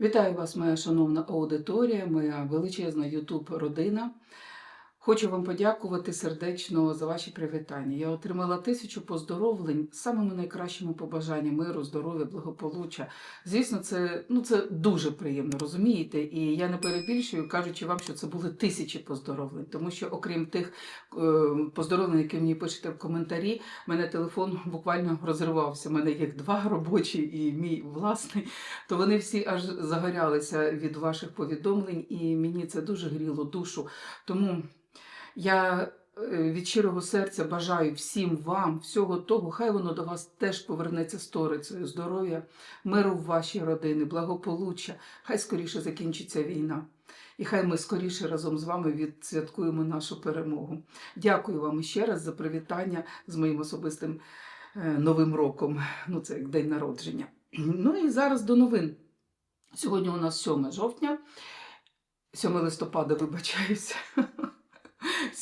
Вітаю вас, моя шановна аудиторія, моя величезна youtube родина. Хочу вам подякувати сердечно за ваші привітання. Я отримала тисячу поздоровлень з самими найкращими побажаннями миру, здоров'я, благополуччя. Звісно, це, ну, це дуже приємно, розумієте? І я не перебільшую, кажучи вам, що це були тисячі поздоровлень, тому що, окрім тих е, поздоровлень, які мені пишете в коментарі, мене телефон буквально розривався. У мене їх два робочі і мій власний то вони всі аж загорялися від ваших повідомлень, і мені це дуже гріло душу. Тому я е, від щирого серця бажаю всім вам всього того, хай воно до вас теж повернеться сторицею, здоров'я, миру в вашій родини, благополуччя, хай скоріше закінчиться війна. І хай ми скоріше разом з вами відсвяткуємо нашу перемогу. Дякую вам ще раз за привітання з моїм особистим е, новим роком. Ну, це як день народження. Ну і зараз до новин. Сьогодні у нас 7 жовтня, 7 листопада, вибачаюся.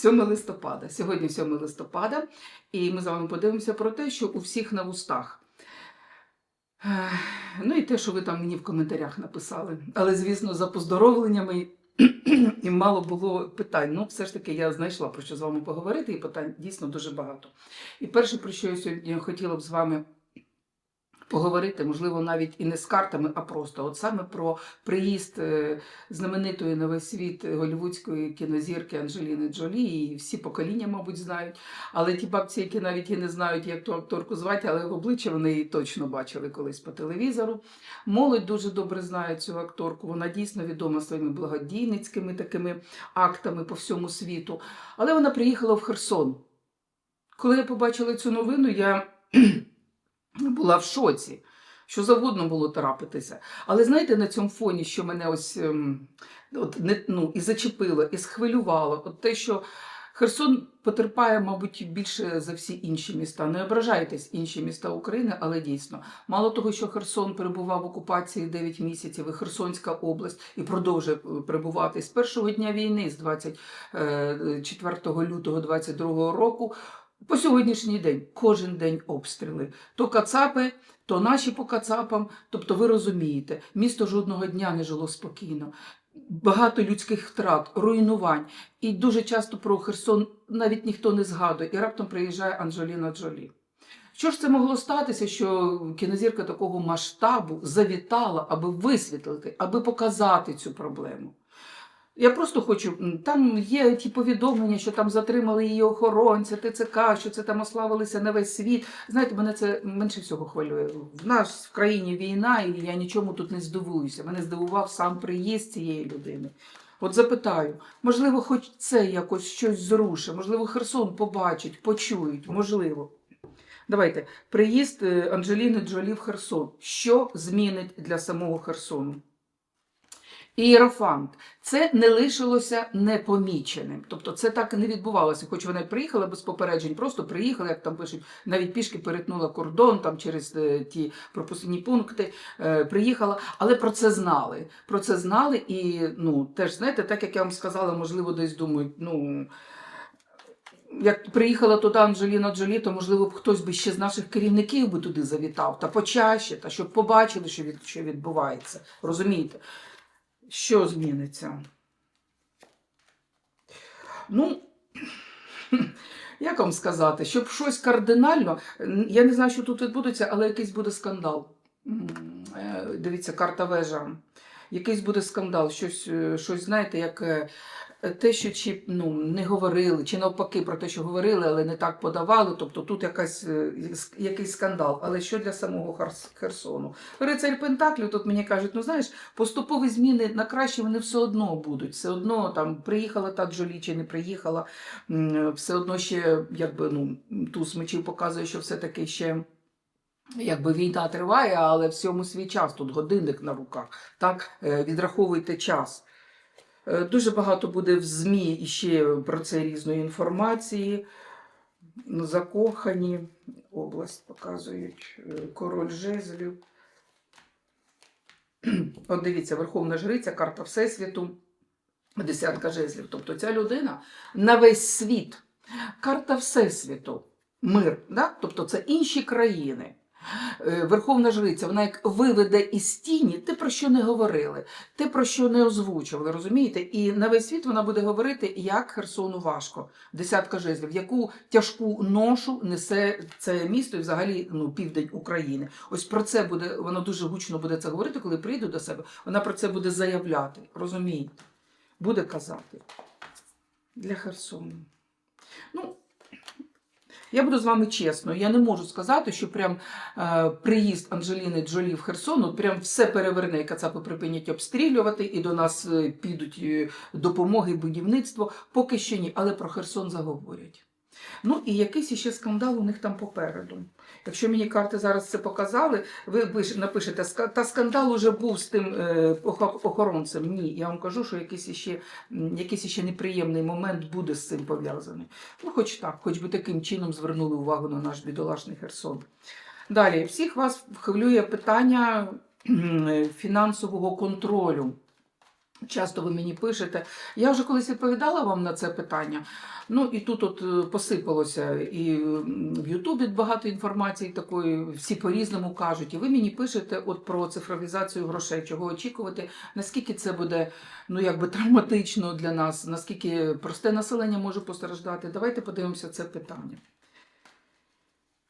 7 листопада. Сьогодні 7 листопада, і ми з вами подивимося про те, що у всіх на вустах. Ну і те, що ви там мені в коментарях написали. Але, звісно, за поздоровленнями і мало було питань. Ну, все ж таки, я знайшла про що з вами поговорити, і питань дійсно дуже багато. І перше, про що я сьогодні хотіла б з вами поговорити, можливо, навіть і не з картами, а просто от саме про приїзд е, знаменитої на весь світ голівудської кінозірки Анджеліни Джолі. І всі покоління, мабуть, знають. Але ті бабці, які навіть і не знають, як ту акторку звати, але в обличчя вони її точно бачили колись по телевізору. Молодь дуже добре знає цю акторку. Вона дійсно відома своїми благодійницькими такими актами по всьому світу. Але вона приїхала в Херсон. Коли я побачила цю новину, я була в шоці, що завгодно було трапитися. Але знаєте, на цьому фоні, що мене ось ем, от, не, ну, і зачепило, і схвилювало, от те, що Херсон потерпає, мабуть, більше за всі інші міста. Не ображайтесь інші міста України, але дійсно. Мало того, що Херсон перебував в окупації 9 місяців, і Херсонська область і продовжує е, перебувати з першого дня війни, з 24 лютого 22 року. По сьогоднішній день кожен день обстріли. То кацапи, то наші по кацапам. Тобто, ви розумієте, місто жодного дня не жило спокійно. Багато людських втрат, руйнувань. І дуже часто про Херсон навіть ніхто не згадує. І раптом приїжджає Анджеліна Джолі. Що ж це могло статися, що кінозірка такого масштабу завітала, аби висвітлити, аби показати цю проблему? Я просто хочу, там є ті повідомлення, що там затримали її охоронця, ТЦК, що це там ославилися на весь світ. Знаєте, мене це менше всього хвилює. В нас в країні війна, і я нічому тут не здивуюся. Мене здивував сам приїзд цієї людини. От запитаю, можливо, хоч це якось щось зрушить, можливо, Херсон побачить, почують, можливо. Давайте, приїзд е, Анджеліни Джолі в Херсон. Що змінить для самого Херсону? Ієрофант. Це не лишилося непоміченим. Тобто це так і не відбувалося. Хоч вона й приїхала без попереджень, просто приїхала, як там пишуть, навіть пішки перетнула кордон там через е, ті пропускні пункти. Е, приїхала, але про це знали. Про це знали і ну теж знаєте, так як я вам сказала, можливо, десь думають, ну. Як приїхала туди Анджеліна Джолі, то можливо б хтось би ще з наших керівників би туди завітав, та почаще, та щоб побачили, що, від, що відбувається. Розумієте? Що зміниться? Ну, як вам сказати, щоб щось кардинально, я не знаю, що тут відбудеться, але якийсь буде скандал. Е, Дивіться, карта вежа. Якийсь буде скандал, щось, е, щось знаєте, як е, те, що чи ну, не говорили, чи навпаки про те, що говорили, але не так подавали. Тобто тут якась, е, якийсь скандал. Але що для самого Херсону? Рицарь Пентаклів тут мені кажуть, ну знаєш, поступові зміни на краще вони все одно будуть. Все одно там приїхала та Джолі чи не приїхала, все одно ще якби ну туз мечів показує, що все-таки ще. Якби війна триває, але всьому свій час, тут годинник на руках. Так, Е, відраховуйте час. Е, Дуже багато буде в ЗМІ ще про це різної інформації. Ну, Закохані, область показують, е, король жезлів. От дивіться, Верховна Жриця, карта Всесвіту, десятка жезлів. Тобто ця людина на весь світ, карта Всесвіту, мир, да? тобто це інші країни. Е, Верховна жриця, вона як виведе із тіні те, про що не говорили, те, про що не озвучували, розумієте? І на весь світ вона буде говорити, як Херсону важко. Десятка жезлів, яку тяжку ношу несе це місто і взагалі ну, південь України. Ось про це буде, вона дуже гучно буде це говорити, коли прийду до себе. Вона про це буде заявляти, розумієте? Буде казати. Для Херсону. Ну, я буду з вами чесно. Я не можу сказати, що прям е, приїзд Анджеліни Джолі в Херсон, от прям все переверне, і кацапи припинять обстрілювати, і до нас е, підуть е, допомоги, будівництво. Поки що ні, але про Херсон заговорять. Ну і якийсь іще скандал у них там попереду. Якщо мені карти зараз це показали, ви напишете, та скандал уже був з тим е, охоронцем. Ні, я вам кажу, що якийсь іще, якийсь іще неприємний момент буде з цим пов'язаний. Ну, хоч так, хоч би таким чином звернули увагу на наш бідолашний Херсон. Далі, всіх вас хвилює питання фінансового контролю. Часто ви мені пишете. Я вже колись відповідала вам на це питання. Ну і тут от е, посипалося, і в Ютубі багато інформації такої, всі по-різному кажуть. І ви мені пишете от про цифровізацію грошей, чого очікувати, наскільки це буде ну якби травматично для нас, наскільки просте населення може постраждати. Давайте подивимося це питання.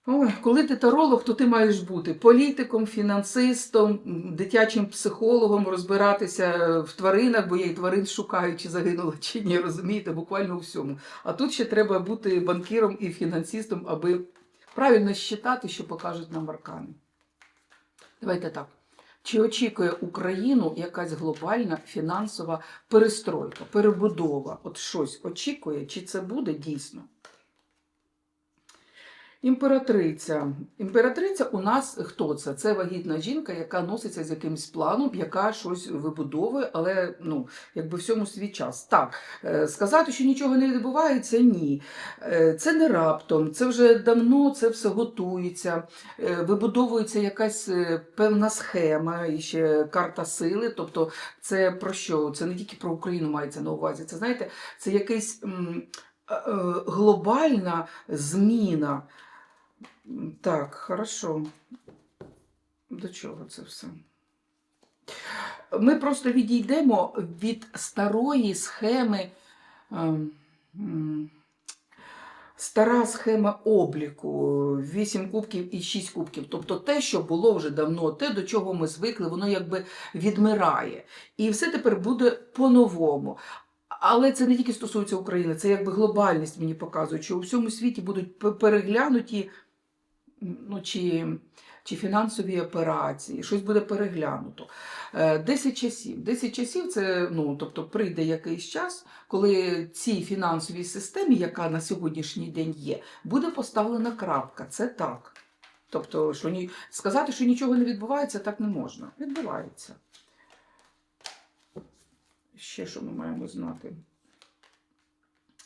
Ой, коли ти таролог, то ти маєш бути політиком, фінансистом, дитячим психологом, розбиратися в тваринах, бо я і тварин шукаю, чи загинула, чи ні, розумієте, буквально у всьому. А тут ще треба бути банкіром і фінансистом, аби правильно считати, що покажуть нам аркани. Давайте так. Чи очікує Україну якась глобальна фінансова перестройка, перебудова? От щось очікує, чи це буде дійсно? Імператриця. Імператриця у нас хто це? Це вагітна жінка, яка носиться з якимсь планом, яка щось вибудовує, але ну, якби всьому свій час. Так, е, сказати, що нічого не відбувається, ні. Е, Це не раптом, це вже давно це все готується, е, вибудовується якась певна схема, і ще карта сили. Тобто, це про що? Це не тільки про Україну мається на увазі. Це знаєте, це якась глобальна зміна. Так, хорошо. До чого це все? Ми просто відійдемо від старої схеми. ем, Стара схема обліку 8 кубків і 6 кубків. Тобто те, що було вже давно, те, до чого ми звикли, воно якби відмирає. І все тепер буде по-новому. Але це не тільки стосується України, це якби глобальність мені показує, що у всьому світі будуть переглянуті ну, чи, чи фінансові операції, щось буде переглянуто. Е, 10 часів. 10 часів це ну, тобто прийде якийсь час, коли цій фінансовій системі, яка на сьогоднішній день є, буде поставлена крапка. Це так. Тобто, що ні, сказати, що нічого не відбувається, так не можна. Відбувається. Ще що ми маємо знати?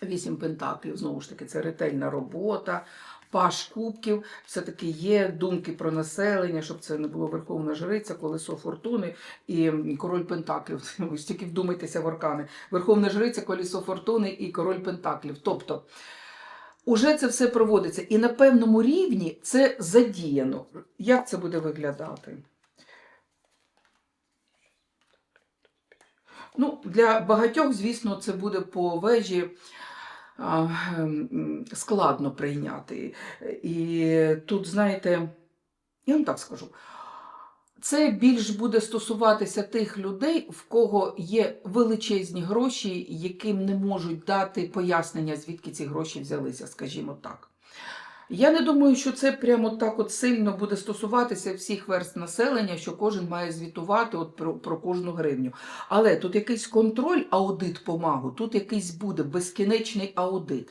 Вісім пентаклів, знову ж таки, це ретельна робота. Паш кубків, все-таки є думки про населення, щоб це не було верховна жриця, колесо фортуни і король пентаклів. Ви тільки вдумайтеся в аркани. Верховна жриця, колесо фортуни і король пентаклів. Тобто, уже це все проводиться. І на певному рівні це задіяно. Як це буде виглядати? Ну, для багатьох, звісно, це буде по вежі складно прийняти. І тут, знаєте, я вам так скажу. Це більш буде стосуватися тих людей, в кого є величезні гроші, яким не можуть дати пояснення, звідки ці гроші взялися, скажімо так. Я не думаю, що це прямо так от сильно буде стосуватися всіх верст населення, що кожен має звітувати от про, про кожну гривню. Але тут якийсь контроль, аудит помагу, тут якийсь буде безкінечний аудит.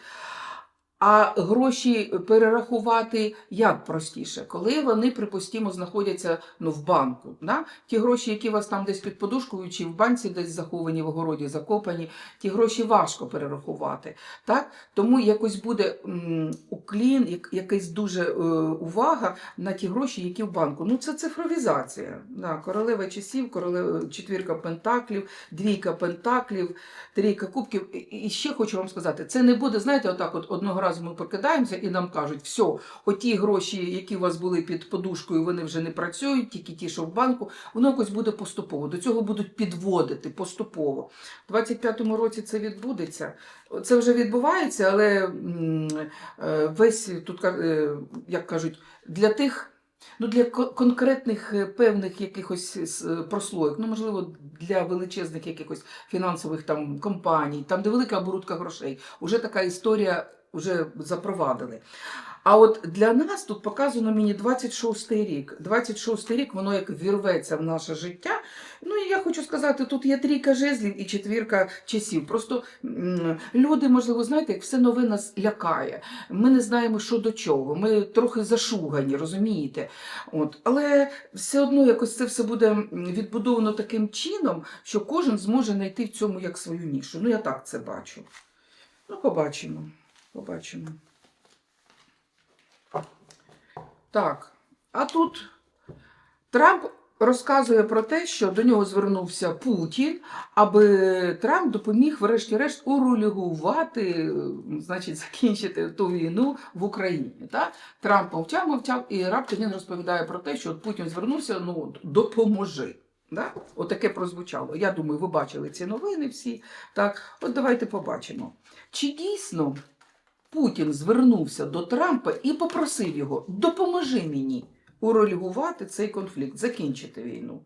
А гроші перерахувати як простіше, коли вони, припустімо, знаходяться ну, в банку. Да? Ті гроші, які у вас там десь під подушкою чи в банці десь заховані, в огороді закопані, ті гроші важко перерахувати. Так? Тому якось буде м, уклін, як, якась дуже е, увага на ті гроші, які в банку. Ну, це цифровізація. Да, королева часів, королева, четвірка пентаклів, двійка пентаклів, трійка кубків. І ще хочу вам сказати, це не буде, знаєте, отак от одного разу разу ми прокидаємося і нам кажуть, все, оті гроші, які у вас були під подушкою, вони вже не працюють, тільки ті, що в банку, воно якось буде поступово. До цього будуть підводити поступово. У 25-му році це відбудеться. Це вже відбувається, але е, весь тут, е, як кажуть, для тих. Ну, для конкретних е, певних якихось прослоїк, ну можливо, для величезних якихось фінансових там компаній, там де велика оборудка грошей, вже така історія вже запровадили. А от для нас тут показано мені 26-й рік. 26-й рік воно як вірветься в наше життя. Ну і я хочу сказати, тут є трійка жезлів і четвірка часів. Просто люди, можливо, знаєте, як все нове нас лякає. Ми не знаємо, що до чого. Ми трохи зашугані, розумієте? От. Але все одно якось це все буде відбудовано таким чином, що кожен зможе знайти в цьому як свою нішу. Ну, я так це бачу. Ну, побачимо. Побачимо. Так, а тут Трамп розказує про те, що до нього звернувся Путін, аби Трамп допоміг, врешті-решт, урегулювати, е, значить, закінчити ту війну в Україні. Так? Трамп мовчав, мовчав, і раптом він розповідає про те, що Путін звернувся, ну допоможи. Да? Отаке прозвучало. Я думаю, ви бачили ці новини всі. Так, от давайте побачимо. Чи дійсно Путін звернувся до Трампа і попросив його: допоможи мені урегулювати цей конфлікт, закінчити війну.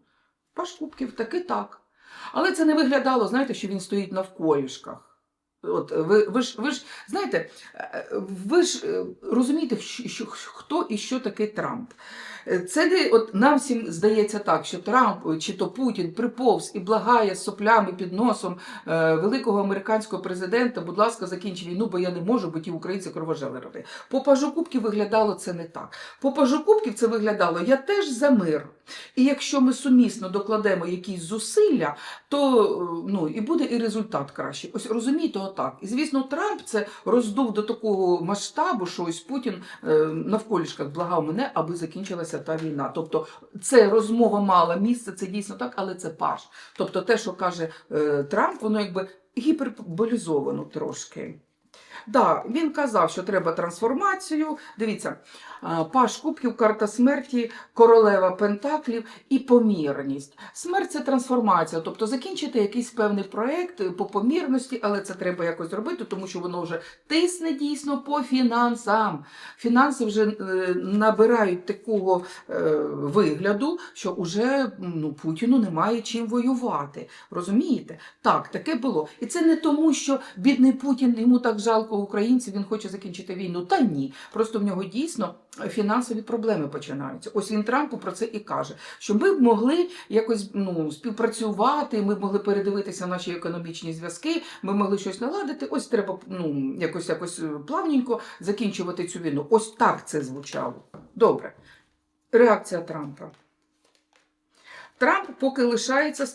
Паш Кубків таки так. Але це не виглядало, знаєте, що він стоїть навколішках. От ви, ви ж ви ж знаєте, е, ви ж е, розумієте, що, що, хто і що таке Трамп. Е, Це не от нам всім здається так, що Трамп е, чи то Путін приповз і благає соплями під носом е, великого американського президента, будь ласка, закінч війну, бо я не можу, бо ті українці кровожелери. По пажу виглядало це не так. По пажу Кубків це виглядало я теж за мир. І якщо ми сумісно докладемо якісь зусилля, то е, ну, і буде і результат кращий. Ось розумієте, отак. І звісно, Трамп це роздув до такого масштабу, що ось Путін е, навколішках благав мене, аби закінчилася та війна. Тобто, це розмова мала місце, це дійсно так, але це паш. Тобто, те, що каже е, Трамп, воно якби гіперболізовано трошки. Да, він казав, що треба трансформацію. Дивіться, паш кубків, карта смерті, королева пентаклів і помірність. Смерть це трансформація, тобто закінчити якийсь певний проект по помірності, але це треба якось зробити, тому що воно вже тисне дійсно по фінансам. Фінанси вже е, набирають такого е, вигляду, що вже ну, Путіну немає чим воювати. Розумієте? Так, таке було. І це не тому, що бідний Путін йому так жалко українців, він хоче закінчити війну. Та ні. Просто в нього дійсно фінансові проблеми починаються. Ось він Трампу про це і каже, що ми б могли якось ну, співпрацювати, ми б могли передивитися наші економічні зв'язки, ми могли щось наладити. Ось треба ну, якось якось е, плавненько закінчувати цю війну. Ось так це звучало. Добре. Реакція Трампа. Трамп поки лишається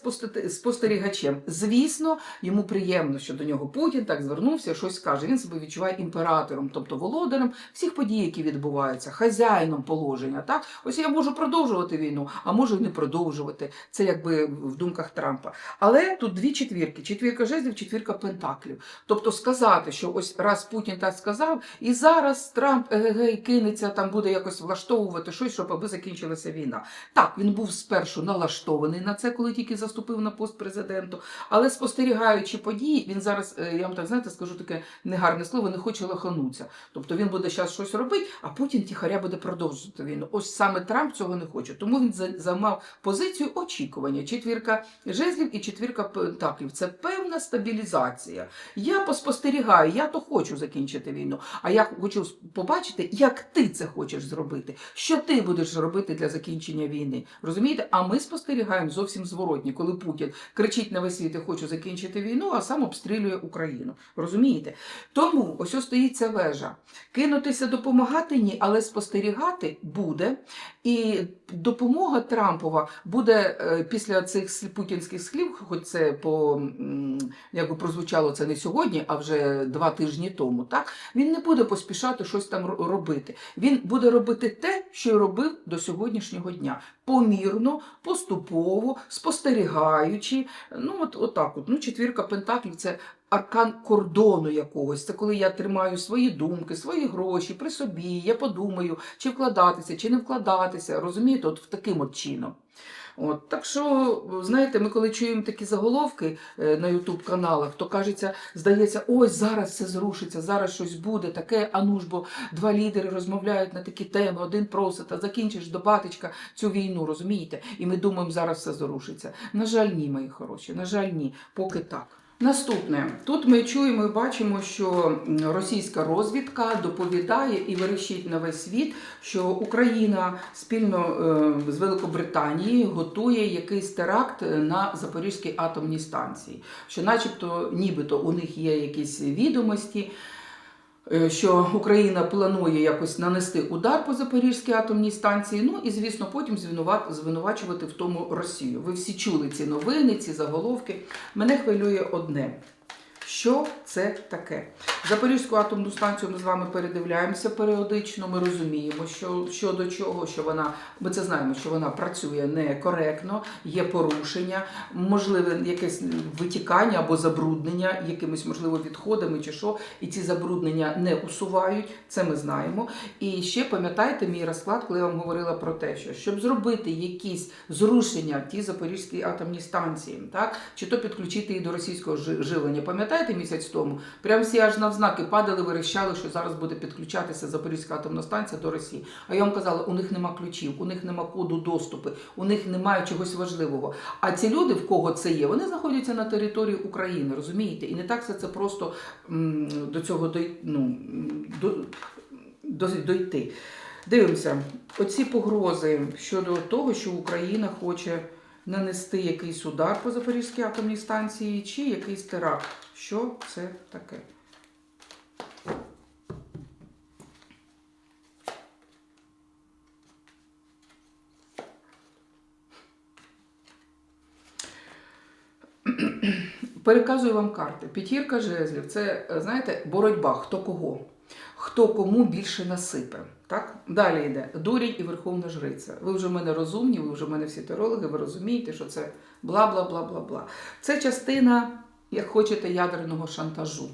спостерігачем. Звісно, йому приємно, що до нього Путін так звернувся, щось каже. Він себе відчуває імператором, тобто володарем всіх подій, які відбуваються, хазяїном положення. Так, ось я можу продовжувати війну, а можу і не продовжувати. Це якби в думках Трампа. Але тут дві четвірки: четвірка жезлів, четвірка пентаклів. Тобто сказати, що ось раз Путін так сказав, і зараз Трамп егегей кинеться, там буде якось влаштовувати щось, щоб аби закінчилася війна. Так, він був спершу налаштований на це, коли тільки заступив на пост президенту. Але спостерігаючи події, він зараз, е, я вам так знаєте, скажу таке негарне слово, не хоче лоханутися. Тобто він буде зараз щось робити, а Путін тихаря буде продовжувати війну. Ось саме Трамп цього не хоче. Тому він займав позицію очікування. Четвірка жезлів і четвірка пентаклів. Це певна стабілізація. Я поспостерігаю, я то хочу закінчити війну. А я хочу побачити, як ти це хочеш зробити. Що ти будеш робити для закінчення війни? Розумієте? А ми спостерігаємо зовсім зворотні, коли Путін кричить на весь світ, «Я хочу закінчити війну, а сам обстрілює Україну. Розумієте? Тому ось ось стоїть ця вежа. Кинутися допомагати ні, але спостерігати буде. І допомога Трампова буде е, після цих путінських слів, хоч це по м, як би прозвучало це не сьогодні, а вже два тижні тому. Так він не буде поспішати щось там робити. Він буде робити те, що робив до сьогоднішнього дня. Помірно, поступово, спостерігаючи. Ну, от, отак от. Ну, четвірка пентаклів це аркан кордону якогось. Це коли я тримаю свої думки, свої гроші при собі. Я подумаю, чи вкладатися, чи не вкладатися. Розумієте, от в таким от чином. От, так що, знаєте, ми коли чуємо такі заголовки е, на Ютуб каналах, то кажеться, здається, ось зараз все зрушиться, зараз щось буде таке. А ну ж, бо два лідери розмовляють на такі теми, один просить, а закінчиш до батечка цю війну, розумієте? І ми думаємо, зараз все зрушиться. На жаль, ні, мої хороші, на жаль, ні, поки так. Наступне, тут ми чуємо і бачимо, що російська розвідка доповідає і вирішить на весь світ, що Україна спільно е, з Великобританією готує якийсь теракт на Запорізькій атомній станції. Що, начебто, нібито у них є якісь відомості. Е, Що Україна планує якось нанести удар по Запорізькій атомній станції, ну і звісно, потім звинува- звинувачувати в тому Росію. Ви всі чули ці новини, ці заголовки. Мене хвилює одне. Що це таке? Запорізьку атомну станцію ми з вами передивляємося періодично. Ми розуміємо, що, що до чого, що вона, ми це знаємо, що вона працює некоректно, є порушення, можливе якесь витікання або забруднення якимись, можливо, відходами чи що, і ці забруднення не усувають. Це ми знаємо. І ще пам'ятаєте мій розклад, коли я вам говорила про те, що щоб зробити якісь зрушення в тій Запорізькій атомній станції, так чи то підключити її до російського жи- живлення. Пам'ятаєте місяць тому? Прям всі аж навзнаки падали, верещали, що зараз буде підключатися Запорізька атомна станція до Росії. А я вам казала, у них нема ключів, у них нема коду доступу, у них немає чогось важливого. А ці люди, в кого це є, вони знаходяться на території України, розумієте? І не так все це просто м, до цього дой, ну, до, до, дойти. Дивимося, оці погрози щодо того, що Україна хоче нанести якийсь удар по Запорізькій атомній станції чи якийсь теракт. Що це таке? Переказую вам карти. П'ятірка жезлів це, е, знаєте, боротьба, хто кого, хто кому більше насипе. Так? Далі йде дурінь і верховна жриця. Ви вже в мене розумні, ви вже в мене всі терологи, ви розумієте, що це бла бла бла бла бла. Це частина, як хочете, ядерного шантажу.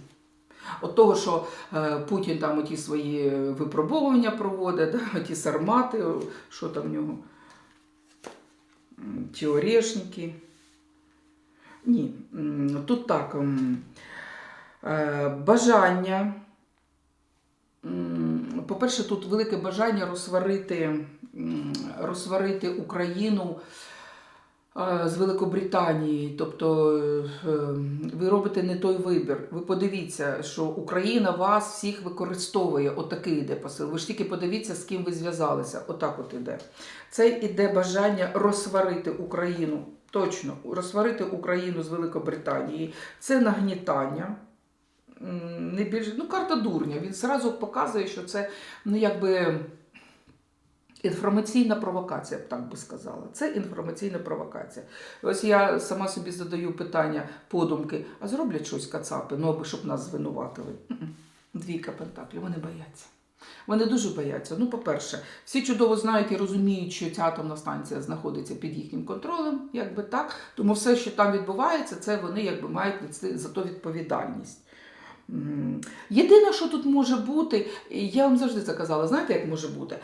От того, що е, Путін там оті свої випробовування проводить, да, ті сармати, що там в нього, ті орешники. Ні, тут так. е, Бажання. По-перше, тут велике бажання розсварити, розсварити Україну е, з Великобританією. Тобто е, ви робите не той вибір. Ви подивіться, що Україна вас всіх використовує. Отакий іде посил. Ви ж тільки подивіться, з ким ви зв'язалися. Отак от іде. Це іде бажання розсварити Україну. Точно, розсварити Україну з Великобританії. Це нагнітання. Не більше, ну, карта дурня. Він зразу показує, що це ну, якби інформаційна провокація, б так би сказала. Це інформаційна провокація. Ось я сама собі задаю питання, подумки, а зроблять щось кацапи, ну аби щоб нас звинуватили. Двійка пентаклів, вони бояться. Вони дуже бояться. Ну, по-перше, всі чудово знають і розуміють, що ця атомна станція знаходиться під їхнім контролем, якби так. Тому все, що там відбувається, це вони якби мають за то відповідальність. Єдине, що тут може бути, я вам завжди це казала, знаєте, як може бути?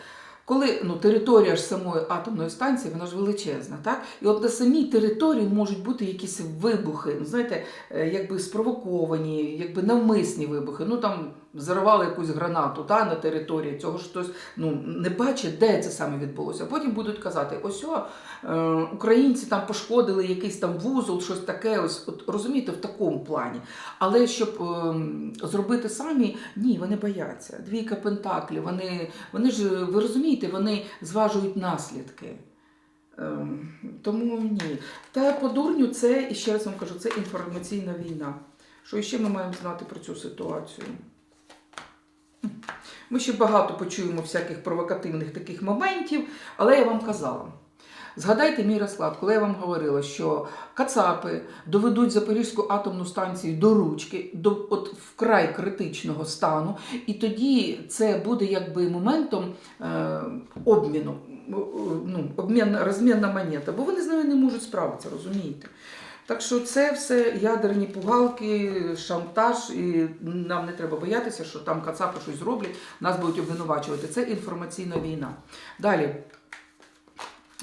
Коли ну, територія ж самої атомної станції, вона ж величезна, так? І от на самій території можуть бути якісь вибухи, ну, знаєте, е, якби спровоковані, якби навмисні вибухи. Ну там взорвали якусь гранату та, на території, цього ж хтось ну, не бачить, де це саме відбулося. Потім будуть казати, ось о, е, українці там пошкодили якийсь там вузол, щось таке, ось от, розумієте, в такому плані. Але щоб ем, зробити самі, ні, вони бояться. Двійка пентаклів, вони, вони ж, ви розумієте, вони зважують наслідки. Ем, тому ні. Та по дурню це, і ще раз вам кажу, це інформаційна війна. Що ще ми маємо знати про цю ситуацію? Ми ще багато почуємо всяких провокативних таких моментів, але я вам казала. Згадайте мій розклад, коли я вам говорила, що Кацапи доведуть Запорізьку атомну станцію до ручки, до от вкрай критичного стану, і тоді це буде якби моментом е, обміну, ну, обмін, розмінна монета, бо вони з нею не можуть справитися, розумієте? Так що це все ядерні пугалки, шантаж, і нам не треба боятися, що там кацапи щось зроблять, нас будуть обвинувачувати. Це інформаційна війна. Далі.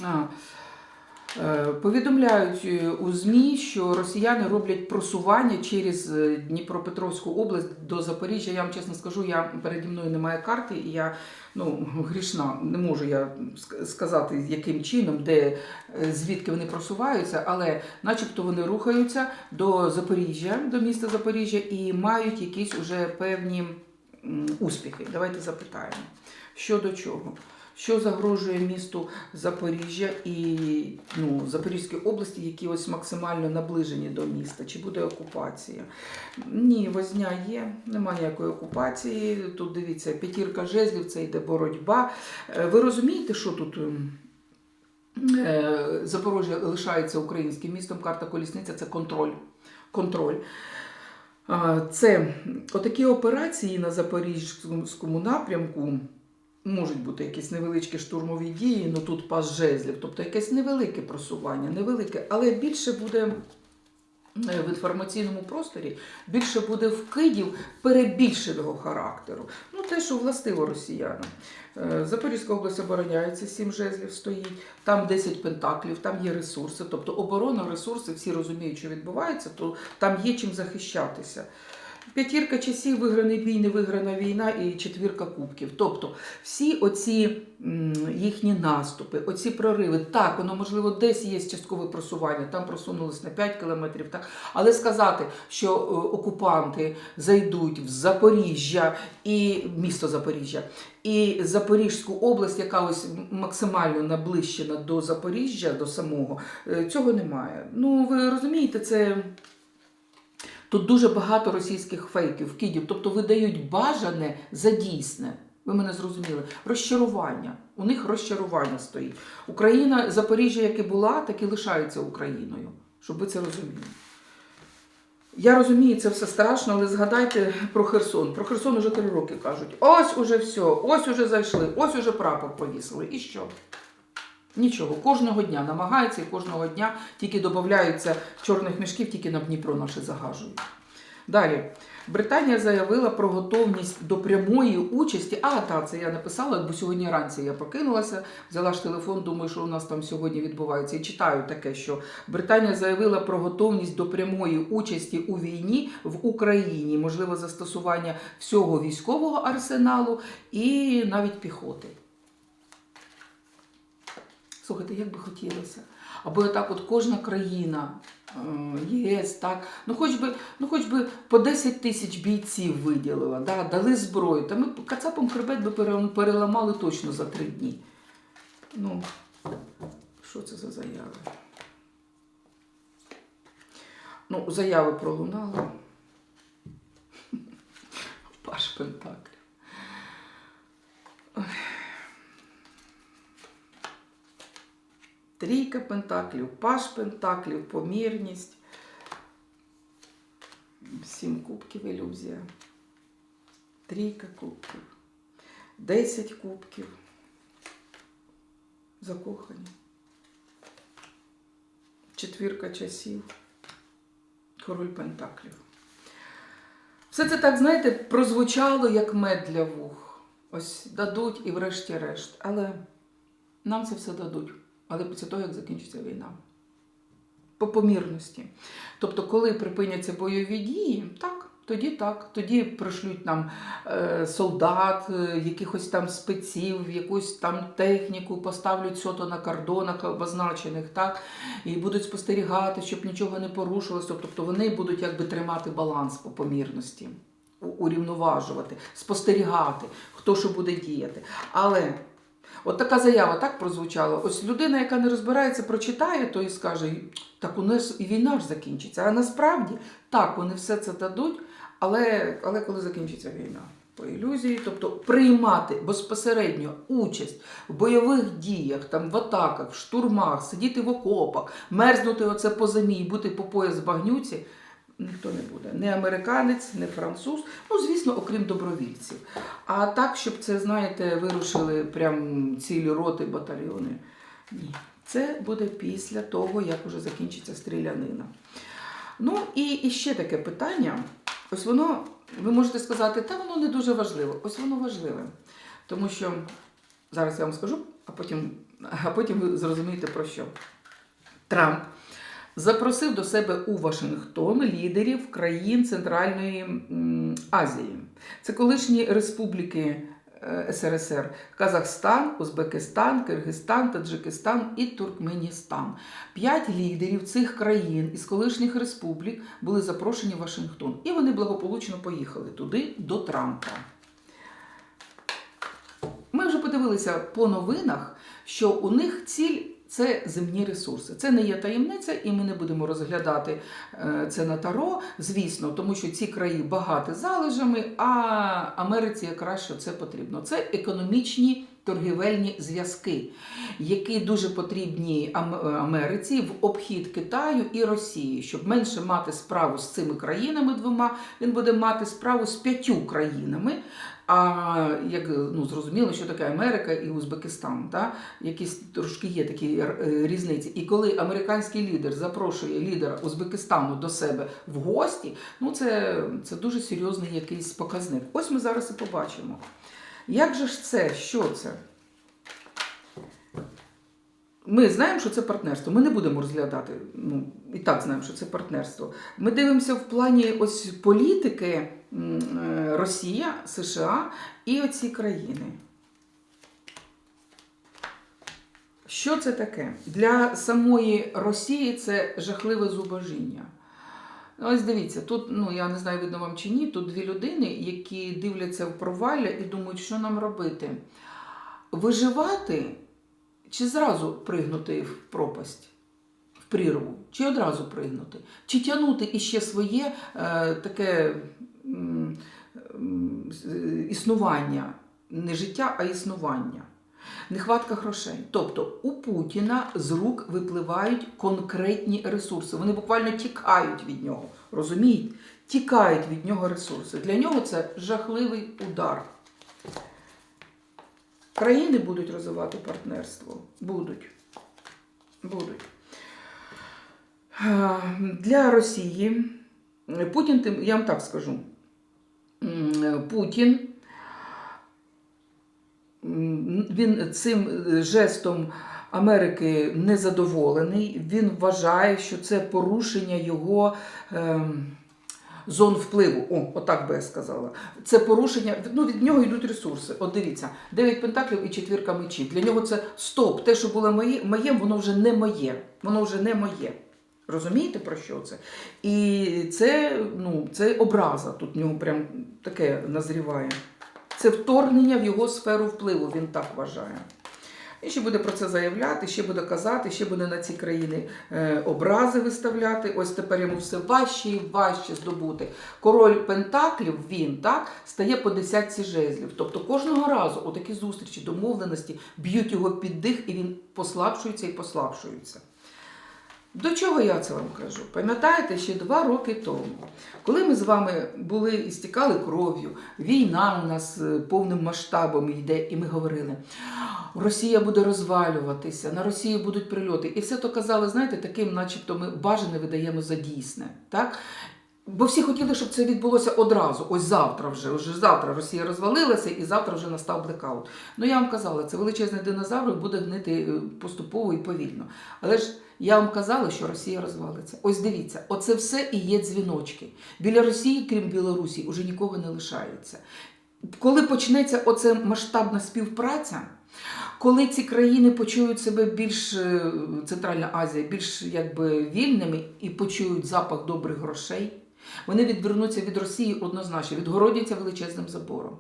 А, Повідомляють е, у ЗМІ, що росіяни роблять просування через е, Дніпропетровську область до Запоріжжя. Я вам чесно скажу, я переді мною немає карти, і я ну, грішна, не можу я сказати, яким чином, де е, звідки вони просуваються, але начебто вони рухаються до Запоріжжя, до міста Запоріжжя і мають якісь уже певні успіхи. Давайте запитаємо, що до чого. Що загрожує місту Запоріжжя і ну, Запорізькій області, які ось максимально наближені до міста? Чи буде окупація? Ні, возня є, немає ніякої окупації. Тут дивіться, п'ятірка жезлів, це йде боротьба. Е, Ви розумієте, що тут? ем, е, Запоріжжя лишається українським містом, карта колісниця це контроль. контроль. Це отакі операції на Запорізькому напрямку. Можуть бути якісь невеличкі штурмові дії, ну тут пас жезлів, тобто якесь невелике просування, невелике, але більше буде е, в інформаційному просторі, більше буде вкидів перебільшеного характеру. Ну, те, що властиво росіянам. Е, Запорізька область обороняється, сім жезлів стоїть, там 10 пентаклів, там є ресурси. Тобто оборона, ресурси, всі розуміють, що відбувається, то там є чим захищатися. П'ятірка часів, виграний бій, не виграна війна і четвірка кубків. Тобто всі оці їхні наступи, оці прориви, так, воно можливо десь є часткове просування, там просунулись на 5 кілометрів, так. Але сказати, що е, окупанти зайдуть в Запоріжжя і місто Запоріжжя, і Запорізьку область, яка ось максимально наближена до Запоріжжя, до самого, е, цього немає. Ну, ви розумієте, це. Тут дуже багато російських фейків, вкидів, тобто видають бажане за дійсне. Ви мене зрозуміли. Розчарування. У них розчарування стоїть. Україна, Запоріжжя, як і була, так і лишається Україною. Щоб ви це розуміли. Я розумію, це все страшно, але згадайте про Херсон. Про Херсон уже три роки кажуть: ось уже все, ось уже зайшли, ось уже прапор повісили. І що? Нічого, кожного дня намагаються і кожного дня тільки додаються чорних мішків, тільки на Дніпро наші загажують. Далі. Британія заявила про готовність до прямої участі. А, так, це я написала, бо сьогодні вранці я прокинулася, взяла ж телефон, думаю, що у нас там сьогодні відбувається. І читаю таке, що Британія заявила про готовність до прямої участі у війні в Україні, можливо, застосування всього військового арсеналу і навіть піхоти. Слухайте, як би хотілося. Або так от кожна країна, е, ЄС, так, ну хоч би, ну хоч би по 10 тисяч бійців виділила, да, дали зброю. Та ми кацапом хребет би переламали точно за три дні. Ну, що це за заяви? Ну, заяви пролунали. Паш Пентаклів. Трійка пентаклів, паш пентаклів, помірність. Сім кубків ілюзія. Трійка кубків. Десять кубків. Закохані. Четвірка часів. Король пентаклів. Все це так, знаєте, прозвучало як мед для вух. Ось дадуть і врешті-решт. Але нам це все дадуть. Але після того, як закінчиться війна. По помірності. Тобто, коли припиняться бойові дії, так, тоді так. Тоді пришлють нам е, солдат, е, якихось там спеців, якусь там техніку, поставлять сото на кордонах обозначених, так, і будуть спостерігати, щоб нічого не порушилося. Тобто вони будуть якби тримати баланс по помірності, урівноважувати, спостерігати, хто що буде діяти. Але От така заява так прозвучала. Ось людина, яка не розбирається, прочитає, то і скаже, так у нас і війна ж закінчиться. А насправді так, вони все це дадуть, але, але коли закінчиться війна? По ілюзії, тобто приймати безпосередньо участь в бойових діях, там в атаках, в штурмах, сидіти в окопах, мерзнути оце по зимі бути по пояс в багнюці. Ніхто не буде. Не американець, не француз. Ну, звісно, окрім добровільців. А так, щоб це, знаєте, вирушили прям цілі роти, батальйони. Ні, Це буде після того, як уже закінчиться стрілянина. Ну і, і ще таке питання. Ось воно, ви можете сказати, та воно не дуже важливо. Ось воно важливе. Тому що зараз я вам скажу, а потім, а потім ви зрозумієте про що. Трамп запросив до себе у Вашингтон лідерів країн Центральної Азії. Це колишні республіки е, СРСР Казахстан, Узбекистан, Киргизстан, Таджикистан і Туркменістан. П'ять лідерів цих країн із колишніх республік були запрошені в Вашингтон. І вони благополучно поїхали туди до Трампа. Ми вже подивилися по новинах, що у них ціль це земні ресурси. Це не є таємниця, і ми не будемо розглядати е, це на таро, звісно, тому що ці краї багаті залежами, а Америці якраз що це потрібно. Це економічні торгівельні зв'язки, які дуже потрібні Ам- Америці в обхід Китаю і Росії. Щоб менше мати справу з цими країнами двома, він буде мати справу з п'ятью країнами. А як ну зрозуміло, що таке Америка і Узбекистан, та якісь трошки є такі е, різниці. І коли американський лідер запрошує лідера Узбекистану до себе в гості, ну це, це дуже серйозний якийсь показник. Ось ми зараз і побачимо. Як же ж це? Що це? Ми знаємо, що це партнерство. Ми не будемо розглядати. Ну, і так знаємо, що це партнерство. Ми дивимося в плані ось політики е, Росія, США і оці країни. Що це таке? Для самої Росії це жахливе зубожіння. Ось дивіться, тут, ну я не знаю, видно вам чи ні, тут дві людини, які дивляться в провалля і думають, що нам робити. Виживати чи зразу пригнути в пропасть, в прірву, чи одразу пригнути, чи тягнути іще своє е, таке м, існування, не життя, а існування. Нехватка грошей. Тобто у Путіна з рук випливають конкретні ресурси. Вони буквально тікають від нього. Розумієте? Тікають від нього ресурси. Для нього це жахливий удар. Країни будуть розвивати партнерство. Будуть. Будуть. Е, Для Росії Путін, я вам так скажу, Путін він цим е, жестом Америки незадоволений. Він вважає, що це порушення його. Зон впливу, о, отак би я сказала. Це порушення. Ну від нього йдуть ресурси. От дивіться, дев'ять пентаклів і четвірка мечів. Для нього це стоп. Те, що було моє, моє, воно вже не моє. Воно вже не моє. Розумієте про що це? І це, ну, це образа. Тут в нього прям таке назріває. Це вторгнення в його сферу впливу, він так вважає. І ще буде про це заявляти, ще буде казати, ще буде на ці країни е, образи виставляти. Ось тепер йому все важче і важче здобути. Король Пентаклів він так стає по десятці жезлів. Тобто кожного разу отакі зустрічі, домовленості б'ють його під дих, і він послабшується і послабшується. До чого я це вам кажу? Пам'ятаєте, ще два роки тому, коли ми з вами були і стікали кров'ю, війна у нас е, повним масштабом йде, і ми говорили, Росія буде розвалюватися, на Росію будуть прильоти. І все то казали, знаєте, таким, начебто, ми бажане видаємо за дійсне. Так? Бо всі хотіли, щоб це відбулося одразу, ось завтра вже. Вже завтра Росія розвалилася і завтра вже настав блекаут. Ну я вам казала, це величезний динозавр буде гнити е, поступово і повільно. Але ж я вам казала, що Росія розвалиться. Ось дивіться, оце все і є дзвіночки. Біля Росії, крім Білорусі, уже нікого не лишається. Коли почнеться оце масштабна співпраця, коли ці країни почують себе більш е, Центральна Азія, більш якби вільними і почують запах добрих грошей, вони відвернуться від Росії однозначно, відгородяться величезним забором.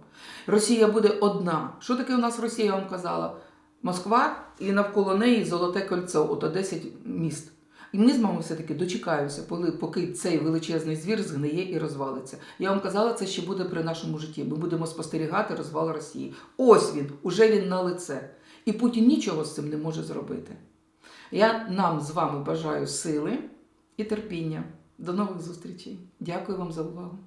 Росія буде одна. Що таке у нас Росія, я вам казала? Москва і навколо неї Золоте кольцо, ото 10 міст. І ми з вами все-таки дочекаємося, коли- поки цей величезний звір згниє і розвалиться. Я вам казала, це ще буде при нашому житті. Ми будемо спостерігати розвал Росії. Ось він, уже він на лице. І Путін нічого з цим не може зробити. Я нам з вами бажаю сили і терпіння. До нових зустрічей. Дякую вам за увагу.